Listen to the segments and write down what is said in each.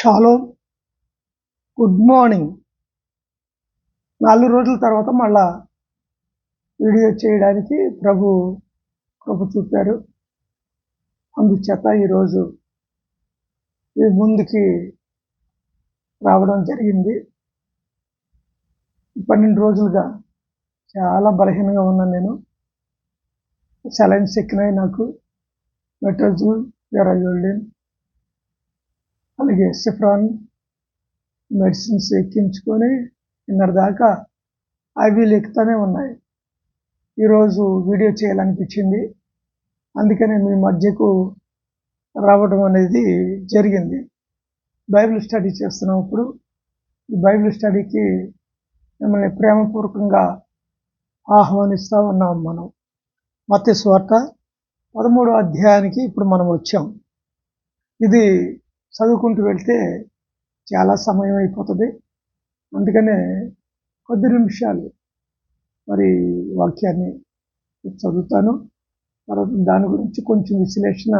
Shallow good morning నాలుగు రోజుల తర్వాత మళ్ళా వీడియో చేయడానికి ప్రభు కృప చూపారు అందుచేత ఈరోజు ఈ ముందుకి రావడం జరిగింది. పన్నెండు రోజులుగా చాలా బలహీనంగా ఉన్నాను నేను. సెలైన్స్ ఎక్కినాయి నాకు. మెట్రోజుల్ వెరాజోల్డిన్ అలాగే సిఫ్రాన్ మెడిసిన్స్ ఎక్కించుకొని నిన్నటి దాకా ఐవీలు ఎక్కుతూనే ఉన్నాయి. ఈరోజు వీడియో చేయాలనిపించింది. అందుకనే మీ మధ్యకు రావడం అనేది జరిగింది. బైబిల్ స్టడీ చేస్తున్నాం ఇప్పుడు. ఈ బైబిల్ స్టడీకి మిమ్మల్ని ప్రేమపూర్వకంగా ఆహ్వానిస్తూ ఉన్నాం మనం. మత్స్య స్వార్త పదమూడో అధ్యాయానికి ఇప్పుడు మనం వచ్చాం. ఇది చదువుకుంటూ వెళ్తే చాలా సమయం అయిపోతుంది. అందుకనే కొద్ది నిమిషాలు మరి వాక్యాన్ని చదువుతాను. తర్వాత దాని గురించి కొంచెం విశ్లేషణ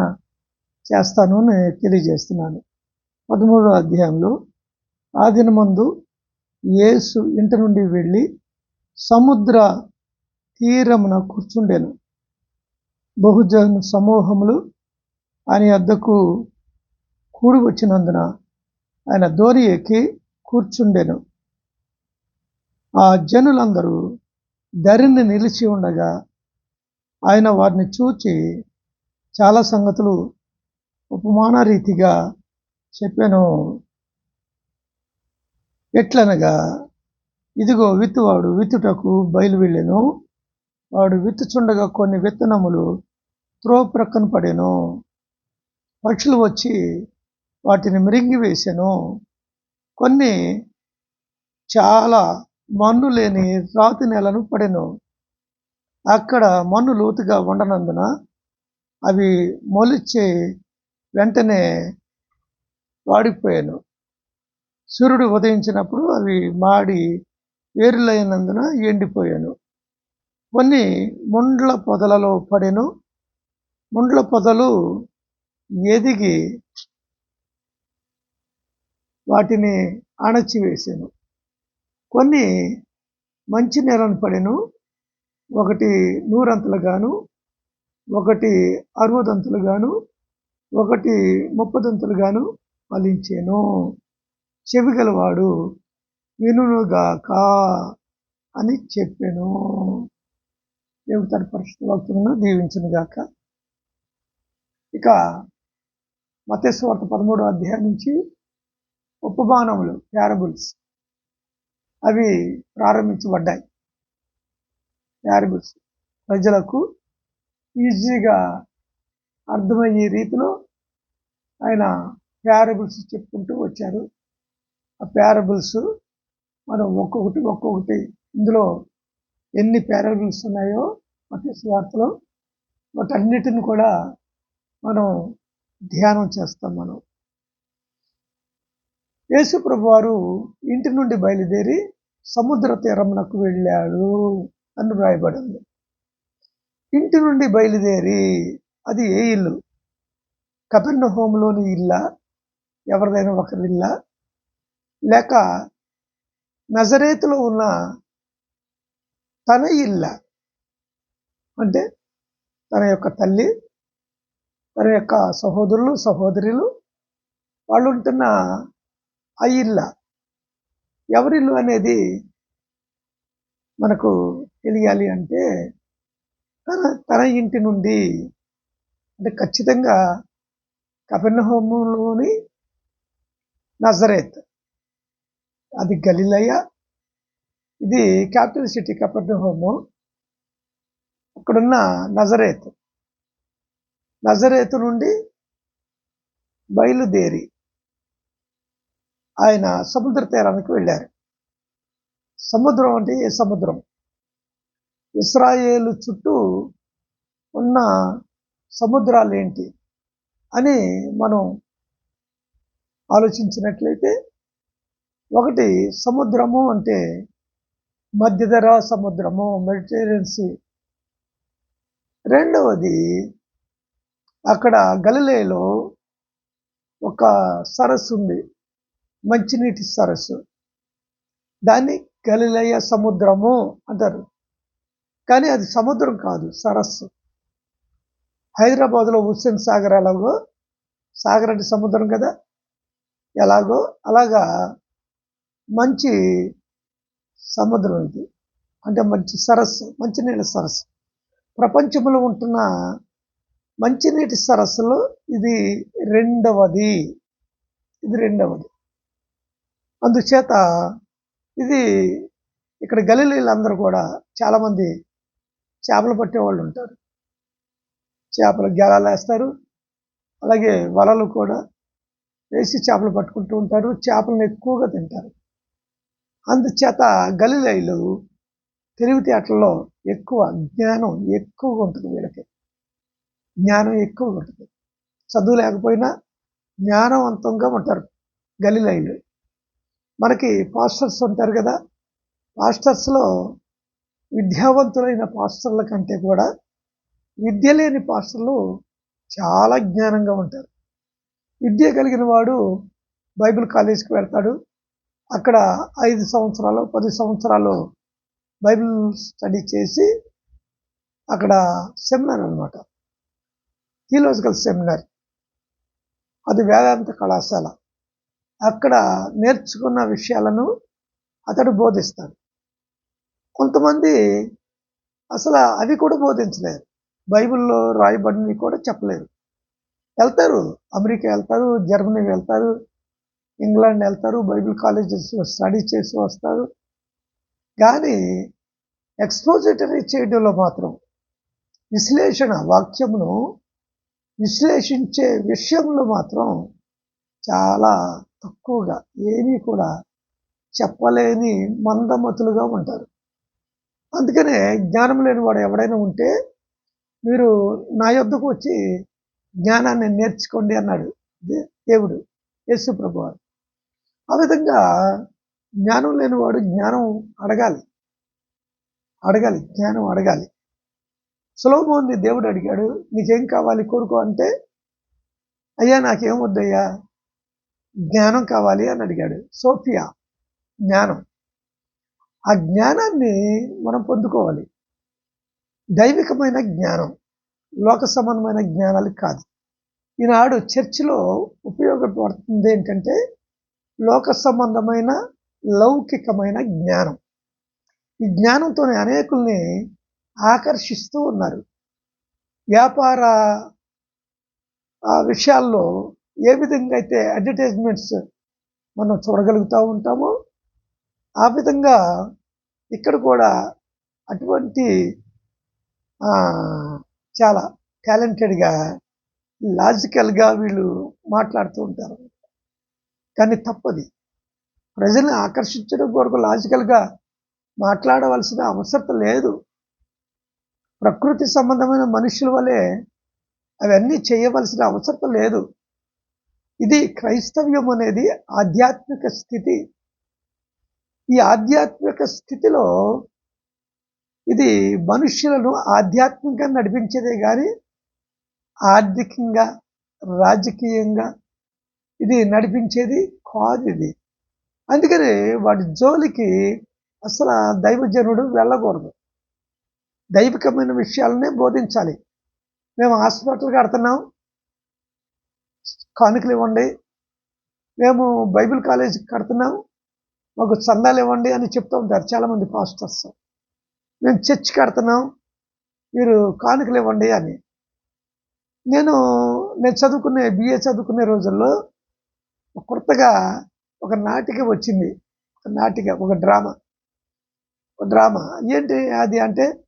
చేస్తాను అని తెలియజేస్తున్నాను. పదమూడో అధ్యాయంలో ఆ దినమందు యేసు ఇంటి నుండి వెళ్ళి సముద్ర తీరమున కూర్చుండెను. బహుజన సమూహములు ఆయన వద్దకు కూడి వచ్చినందున ఆయన దోరి ఎక్కి కూర్చుండెను. ఆ జనులందరూ ధరిని నిలిచి ఉండగా ఆయన వారిని చూచి చాలా సంగతులు ఉపమాన రీతిగా చెప్పాను. ఎట్లనగా ఇదిగో విత్తువాడు విత్తుటకు బయలువెళ్ళాను. వాడు విత్తుచుండగా కొన్ని విత్తనములు త్రో ప్రక్కన పడెను. పక్షులు వచ్చి వాటిని మిరింగి వేసాను కొన్ని చాలా మన్ను లేని రాతి నేలను పడెను. అక్కడ మన్ను లోతుగా ఉండనందున అవి మొలిచి వెంటనే వాడిపోయాను. సూర్యుడు ఉదయించినప్పుడు అవి మాడి వేరులైనందున ఎండిపోయాను. కొన్ని ముండ్ల పొదలలో పడెను. ముండ్ల పొదలు ఎదిగి వాటిని అణచివేసాను కొన్ని మంచి నేలను పడెను. ఒకటి నూరంతులుగాను ఒకటి అరవదంతులుగాను ఒకటి ముప్పదంతులుగాను ఫలించాను చెవిగలవాడు వినుగాక అని చెప్పాను. దేవుడు తన పరిశుద్ధ దీవించనుగాక. గాక ఇక మతేశ్వార్త పదమూడో అధ్యాయం నుంచి ఉపమానములు ప్యారబుల్స్ అవి ప్రారంభించబడ్డాయి. ప్యారబుల్స్ ప్రజలకు ఈజీగా అర్థమయ్యే రీతిలో ఆయన ప్యారబుల్స్ చెప్పుకుంటూ వచ్చారు. ఆ ప్యారబుల్స్ మనం ఒక్కొక్కటి ఒక్కొక్కటి ఇందులో ఎన్ని ప్యారబుల్స్ ఉన్నాయో మత వార్తలో వాటన్నిటిని కూడా మనం ధ్యానం చేస్తాం మనం. యేసుప్రభు వారు ఇంటి నుండి బయలుదేరి సముద్ర తీరమునకు వెళ్ళాడు అని వ్రాయబడింది. ఇంటి నుండి బయలుదేరి అది ఏ ఇల్లు? కపిన్న హోంలోని ఇల్లా? ఎవరిదైనా ఒకరి ఇల్లా? లేక నజరేతులో ఉన్న తన ఇల్ల? అంటే తన యొక్క తల్లి తన యొక్క సహోదరులు సహోదరులు వాళ్ళు ఉంటున్న ఆ ఇల్ల. ఎవరిల్లు అనేది మనకు తెలియాలి అంటే తన తన ఇంటి నుండి అంటే ఖచ్చితంగా కపెర్నహోములోని నజరేత్. అది గలిలయ. ఇది క్యాపిటల్ సిటీ కపెర్నహోము అక్కడున్న నజరేత్. నజరేతు నుండి బయలుదేరి ఆయన సముద్ర తీరానికి వెళ్ళారు. సముద్రం అంటే ఏ సముద్రం? ఇస్రాయేలు చుట్టూ ఉన్న సముద్రాలు ఏంటి అని మనం ఆలోచించినట్లయితే ఒకటి సముద్రము అంటే మధ్యధర సముద్రము మెడిటేరియన్సీ రెండవది అక్కడ గలిలేలో ఒక సరస్సు ఉంది. మంచినీటి సరస్సు దాన్ని గలిలయ సముద్రము అంటారు. కానీ అది సముద్రం కాదు సరస్సు. హైదరాబాద్లో హుస్సేన్ సాగర్ ఎలాగో సాగర్ అంటే సముద్రం కదా? ఎలాగో అలాగా మంచి సముద్రం ఇది. అంటే మంచి సరస్సు మంచినీళ్ళ సరస్సు. ప్రపంచంలో ఉంటున్న మంచినీటి సరస్సులో ఇది రెండవది. ఇది రెండవది. అందుచేత ఇది ఇక్కడ గలీలీలందరూ కూడా చాలామంది చేపలు పట్టేవాళ్ళు ఉంటారు. చేపలు గెలాలు వేస్తారు. అలాగే వలలు కూడా వేసి చేపలు పట్టుకుంటూ ఉంటారు. చేపలను ఎక్కువగా తింటారు. అందుచేత గలిలైలు తెలివితేటల్లో ఎక్కువ జ్ఞానం ఎక్కువగా ఉంటుంది వీళ్ళకి. జ్ఞానం ఎక్కువగా ఉంటుంది. చదువు లేకపోయినా జ్ఞానవంతంగా ఉంటారు గలిలైలు. మనకి పాస్టర్స్ ఉంటారు కదా పాస్టర్స్లో విద్యావంతులైన పాస్టర్ల కంటే కూడా విద్య లేని పాస్టర్లు చాలా జ్ఞానంగా ఉంటారు. విద్య కలిగిన వాడు బైబిల్ కాలేజీకి వెళ్తాడు అక్కడ ఐదు సంవత్సరాలు పది సంవత్సరాలు బైబిల్ స్టడీ చేసి అక్కడ సెమినార్ అనమాట థియలాజికల్ సెమినార్. అది వేదాంత కళాశాల. అక్కడ నేర్చుకున్న విషయాలను అతడు బోధిస్తాడు. కొంతమంది అసలు అవి కూడా బోధించలేరు. బైబిల్లో రాయబడినవి కూడా చెప్పలేరు. వెళ్తారు అమెరికా వెళ్తారు జర్మనీ వెళ్తారు ఇంగ్లాండ్ వెళ్తారు బైబిల్ కాలేజెస్ స్టడీ చేసి వస్తారు. కానీ ఎక్స్పోజిటరీ చేయడంలో మాత్రం విశ్లేషణ వాక్యమును విశ్లేషించే విషయంలో మాత్రం చాలా తక్కువగా ఏమీ కూడా చెప్పలేని మందమతులుగా ఉంటారు. అందుకనే జ్ఞానం లేని వాడు ఎవడైనా ఉంటే మీరు నా యొద్దకు వచ్చి జ్ఞానాన్ని నేర్చుకోండి అన్నాడు దేవుడు యేసు ప్రభు ఆ విధంగా జ్ఞానం లేనివాడు జ్ఞానం అడగాలి. అడగాలి జ్ఞానం అడగాలి. సులభమోని దేవుడు అడిగాడు నీకేం కావాలి కోరుకో అంటే అయ్యా నాకేం వద్దయ్యా? జ్ఞానం కావాలి అని అడిగాడు. సోఫియా జ్ఞానం. ఆ జ్ఞానాన్ని మనం పొందుకోవాలి. దైవికమైన జ్ఞానం లోక సంబంధమైన జ్ఞానాలు కాదు. ఈనాడు చర్చిలో ఉపయోగపడుతుంది ఏంటంటే లోక సంబంధమైన లౌకికమైన జ్ఞానం. ఈ జ్ఞానంతోనే అనేకుల్ని ఆకర్షిస్తూ ఉన్నారు. వ్యాపార విషయాల్లో ఏ విధంగా అయితే అడ్వర్టైజ్మెంట్స్ మనం చూడగలుగుతూ ఉంటామో ఆ విధంగా ఇక్కడ కూడా అటువంటి చాలా టాలెంటెడ్గా లాజికల్గా వీళ్ళు మాట్లాడుతూ ఉంటారు. కానీ తప్పది. ప్రజల్ని ఆకర్షించడం కొరకు లాజికల్గా మాట్లాడవలసిన అవసరం లేదు. ప్రకృతి సంబంధమైన మనుషుల వలె అవన్నీ చేయవలసిన అవసరం లేదు. ఇది క్రైస్తవ్యం అనేది ఆధ్యాత్మిక స్థితి. ఈ ఆధ్యాత్మిక స్థితిలో ఇది మనుష్యులను ఆధ్యాత్మికంగా నడిపించేదే కానీ ఆర్థికంగా రాజకీయంగా ఇది నడిపించేది కాదు ఇది. అందుకని వాడి జోలికి అసలు దైవజనుడు వెళ్ళకూడదు. దైవికమైన విషయాలనే బోధించాలి. మేము హాస్పిటల్ కడుతున్నాం కానుకలు ఇవ్వండి. మేము బైబిల్ కాలేజ్ కడుతున్నాం. మాకు చందాలు ఇవ్వండి అని చెప్తూ ఉంటారు చాలామంది పాస్టర్స్. మేము చర్చ్ కడుతున్నాం. మీరు కానుకలు ఇవ్వండి అని. నేను నేను చదువుకునే బిఏ చదువుకునే రోజుల్లో కొత్తగా ఒక నాటిక వచ్చింది. ఒక నాటిక ఒక డ్రామా. ఒక డ్రామా. ఏంటి అది అంటే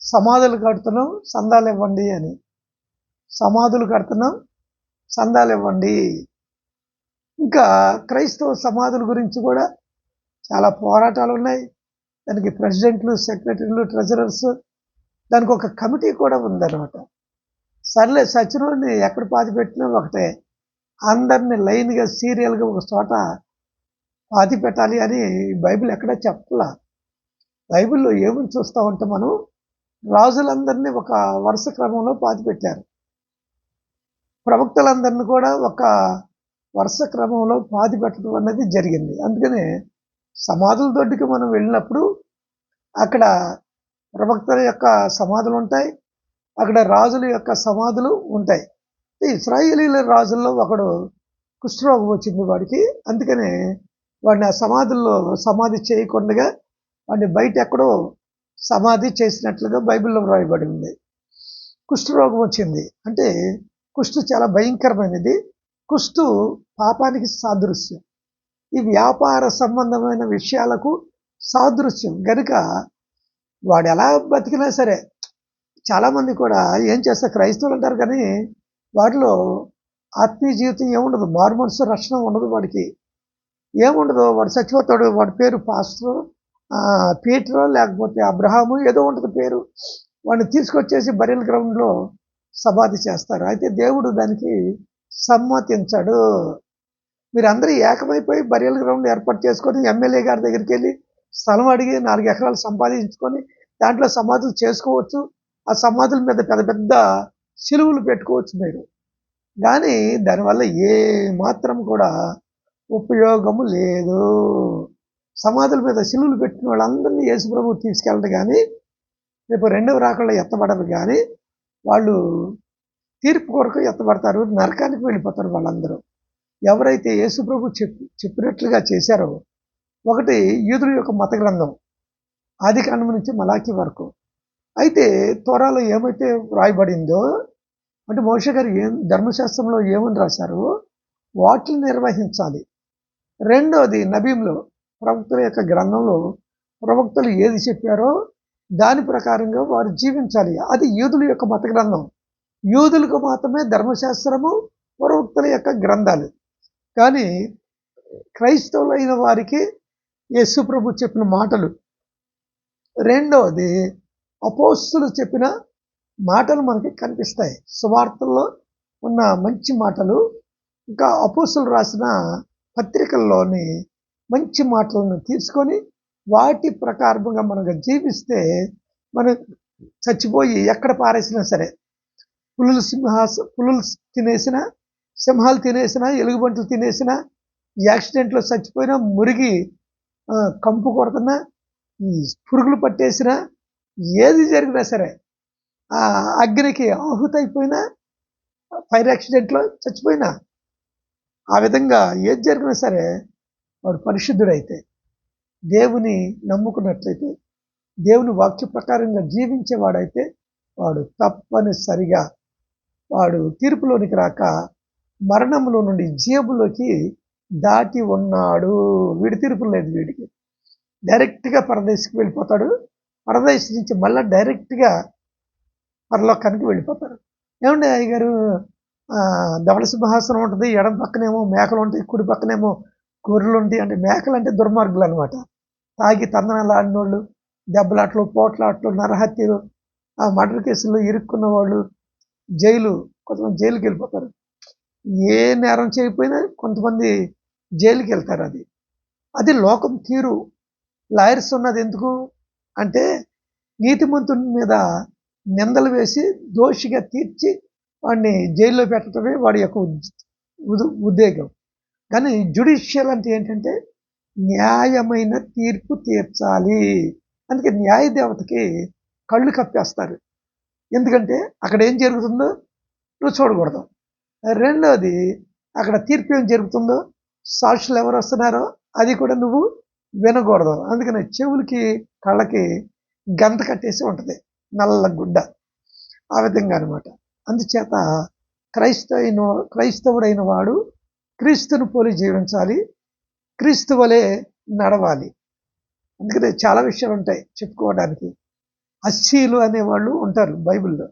సమాధులు కడుతున్నాం సందాలు ఇవ్వండి అని. సమాధులు కడుతున్నాం సందాలు ఇవ్వండి ఇంకా క్రైస్తవ సమాధుల గురించి కూడా చాలా పోరాటాలు ఉన్నాయి. దానికి ప్రెసిడెంట్లు సెక్రటరీలు ట్రెజరర్స్ దానికి ఒక కమిటీ కూడా ఉందన్నమాట. సర్లే సచినుడిని ఎక్కడ పాతి పెట్టినా ఒకటే. అందరిని లైన్గా సీరియల్గా ఒక చోట పాతి పెట్టాలి అని బైబిల్ ఎక్కడ చెప్పలా బైబిల్లో ఏమని చూస్తూ ఉంటే మనం రాజులందరినీ ఒక వరుస క్రమంలో పాతి పెట్టారు ప్రవక్తలందరినీ కూడా ఒక వరుస క్రమంలో పాతి పెట్టడం అనేది జరిగింది. అందుకనే సమాధుల దొడ్డికి మనం వెళ్ళినప్పుడు అక్కడ ప్రవక్తల యొక్క సమాధులు ఉంటాయి అక్కడ రాజుల యొక్క సమాధులు ఉంటాయి. ఇస్రాయేలీల రాజుల్లో ఒకడు కుష్ఠరోగం వచ్చింది వాడికి. అందుకనే వాడిని ఆ సమాధుల్లో సమాధి చేయకుండా వాడిని బయట ఎక్కడో సమాధి చేసినట్లుగా బైబిల్లో వ్రాయబడి ఉంది. కుష్ఠరోగం వచ్చింది. అంటే కుష్టు చాలా భయంకరమైనది. కుష్టు పాపానికి సాదృశ్యం. ఈ వ్యాపార సంబంధమైన విషయాలకు సాదృశ్యం. గనుక వాడు ఎలా బతికినా సరే చాలామంది కూడా ఏం చేస్తారు క్రైస్తవులు అంటారు కానీ వాటిలో ఆత్మీయ జీవితం ఏముండదు. మారు రక్షణ ఉండదు వాడికి. ఏముండదు? వాడు చచ్చిపోతాడు వాడి పేరు పాస్టర్ పీటర్ లేకపోతే అబ్రహాము ఏదో ఉంటుంది పేరు. వాడిని తీసుకొచ్చేసి బరియల్ గ్రౌండ్లో సమాధి చేస్తారు. అయితే దేవుడు దానికి సమ్మతించాడు. మీరందరూ ఏకమైపోయి బరియల్ గ్రౌండ్ ఏర్పాటు చేసుకొని ఎమ్మెల్యే గారి దగ్గరికి వెళ్ళి స్థలం అడిగి నాలుగు ఎకరాలు సంపాదించుకొని దాంట్లో సమాధులు చేసుకోవచ్చు. ఆ సమాధుల మీద పెద్ద పెద్ద సిలువులు పెట్టుకోవచ్చు మీరు. కానీ దానివల్ల ఏ మాత్రం కూడా ఉపయోగము లేదు. సమాధుల మీద సిలువులు పెట్టిన వాళ్ళందరినీ యేసుప్రభు తీసుకెళ్ళడు కానీ రేపు రెండవ రాకుండా ఎత్తబడరు కానీ వాళ్ళు తీర్పు కొరకు ఎత్తబడతారు నరకానికి వెళ్ళిపోతారు వాళ్ళందరూ. ఎవరైతే యేసుప్రభు చెప్పి చెప్పినట్లుగా చేశారో ఒకటి యూదుల యొక్క మత గ్రంథం ఆది కాండం నుంచి మలాఖీ వరకు. అయితే త్వరలో ఏమైతే వ్రాయబడిందో అంటే మోష గారు ఏం ధర్మశాస్త్రంలో ఏమని రాశారో? వాటిని నిర్వహించాలి. రెండోది నబీంలో ప్రవక్తుల యొక్క గ్రంథంలో ప్రవక్తలు ఏది చెప్పారో దాని ప్రకారంగా వారు జీవించాలి. అది యూదుల యొక్క మత గ్రంథం యూదులకు మాత్రమే ధర్మశాస్త్రము ప్రవక్తల యొక్క గ్రంథాలు. కానీ క్రైస్తవులైన వారికి యేసు ప్రభు చెప్పిన మాటలు. రెండవది అపోస్తులు చెప్పిన మాటలు మనకి కనిపిస్తాయి. సువార్తల్లో ఉన్న మంచి మాటలు. ఇంకా అపోస్తులు రాసిన పత్రికల్లోని మంచి మాటలను తీసుకొని వాటి ప్రకారంగా మనకు జీవిస్తే మనం చచ్చిపోయి ఎక్కడ పారేసినా సరే పులులు సింహాస పులులు తినేసిన సింహాలు తినేసిన ఎలుగుబంట్లు తినేసిన యాక్సిడెంట్లో చచ్చిపోయినా మురిగి కంపు కొడుతున్నా పురుగులు పట్టేసినా ఏది జరిగినా సరే ఆ అగ్నికి ఆహుతైపోయినా ఫైర్ యాక్సిడెంట్లో చచ్చిపోయినా ఆ విధంగా ఏది జరిగినా సరే వాడు పరిశుద్ధుడైతే. దేవుని నమ్ముకున్నట్లయితే దేవుని వాక్య ప్రకారంగా జీవించేవాడైతే వాడు తప్పనిసరిగా వాడు తీర్పులోనికి రాక మరణంలో నుండి జీవులోకి దాటి ఉన్నాడు. వీడి తీర్పు లేదు వీడికి. డైరెక్ట్గా పరదేశికి వెళ్ళిపోతాడు. పరదేశ్ నుంచి మళ్ళీ డైరెక్ట్గా పరలోకానికి వెళ్ళిపోతారు ఏమండి అయ్యగారు? ధవళ సింహాసనం ఉంటుంది ఎడం పక్కనేమో మేకలు ఉంటాయి కుడి పక్కనేమో గొర్రెలుండి అంటే మేకలు అంటే దుర్మార్గులు అనమాట తాగి తందనాలు ఆడినోళ్ళు దెబ్బలాట్లు పోట్లాట్లు నరహత్యలు ఆ మర్డర్ కేసుల్లో ఇరుక్కున్న వాళ్ళు జైలు కొంతమంది జైలుకి వెళ్ళిపోతారు ఏ నేరం చేయకపోయినా కొంతమంది జైలుకి వెళ్తారు అది. అది లోకం తీరు. లాయర్స్ ఉన్నది ఎందుకు అంటే నీతిమంతుని మీద నిందలు వేసి దోషిగా తీర్చి వాడిని జైల్లో పెట్టడమే వాడి యొక్క ఉద్యోగం కానీ జుడిషియల్ అంటే ఏంటంటే న్యాయమైన తీర్పు తీర్చాలి. అందుకే న్యాయ దేవతకి కళ్ళు కప్పేస్తారు. ఎందుకంటే అక్కడ ఏం జరుగుతుందో నువ్వు చూడకూడదు. రెండోది అక్కడ తీర్పు ఏం జరుగుతుందో సాక్షులు ఎవరు వస్తున్నారో అది కూడా నువ్వు వినకూడదు. అందుకని చెవులకి కళ్ళకి గంత కట్టేసి ఉంటుంది. నల్ల గుడ్డ. ఆ విధంగా అనమాట అందుచేత క్రైస్తవ క్రైస్తవుడైన వాడు క్రీస్తును పోలి జీవించాలి క్రీస్తు వలె నడవాలి. అందుకనే చాలా విషయాలు ఉంటాయి చెప్పుకోవడానికి. అస్సీలు అనేవాళ్ళు ఉంటారు బైబిల్లో.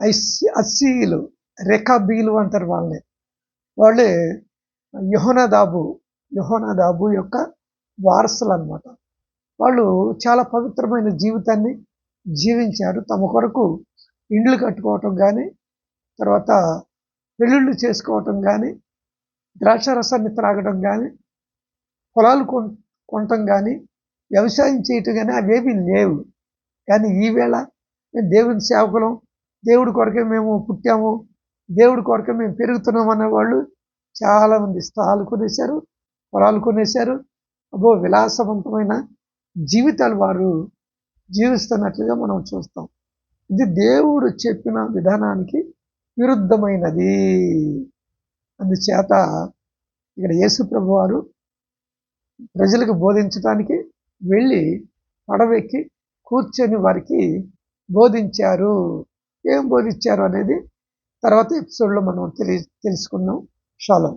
ఐసి అస్సీలు రెకాబీలు అంటారు వాళ్ళని. వాళ్ళే దాబు యహోనాదాబు యొక్క వారసులు అనమాట వాళ్ళు చాలా పవిత్రమైన జీవితాన్ని జీవించారు. తమ కొరకు ఇండ్లు కట్టుకోవటం కానీ తర్వాత పెళ్ళిళ్ళు చేసుకోవటం కానీ ద్రాక్ష రసాన్ని త్రాగడం కానీ పొలాలు కొనటం కానీ వ్యవసాయం చేయటం కానీ అవేవి లేవు. కానీ ఈవేళ మేము దేవుని సేవకులం దేవుడి కొరకే మేము పుట్టాము దేవుడి కొరకే మేము పెరుగుతున్నాం అనే వాళ్ళు చాలామంది స్థలాలు కొనేశారు పొలాలు కొనేశారు. అబ్బో విలాసవంతమైన జీవితాలు వారు జీవిస్తున్నట్లుగా మనం చూస్తాం. ఇది దేవుడు చెప్పిన విధానానికి విరుద్ధమైనది. అందుచేత ఇక్కడ యేసుప్రభు వారు ప్రజలకు బోధించడానికి వెళ్ళి పడవెక్కి కూర్చొని వారికి బోధించారు. ఏం బోధించారు అనేది తర్వాత ఎపిసోడ్లో మనం తెలి తెలుసుకుందాం. షాలో.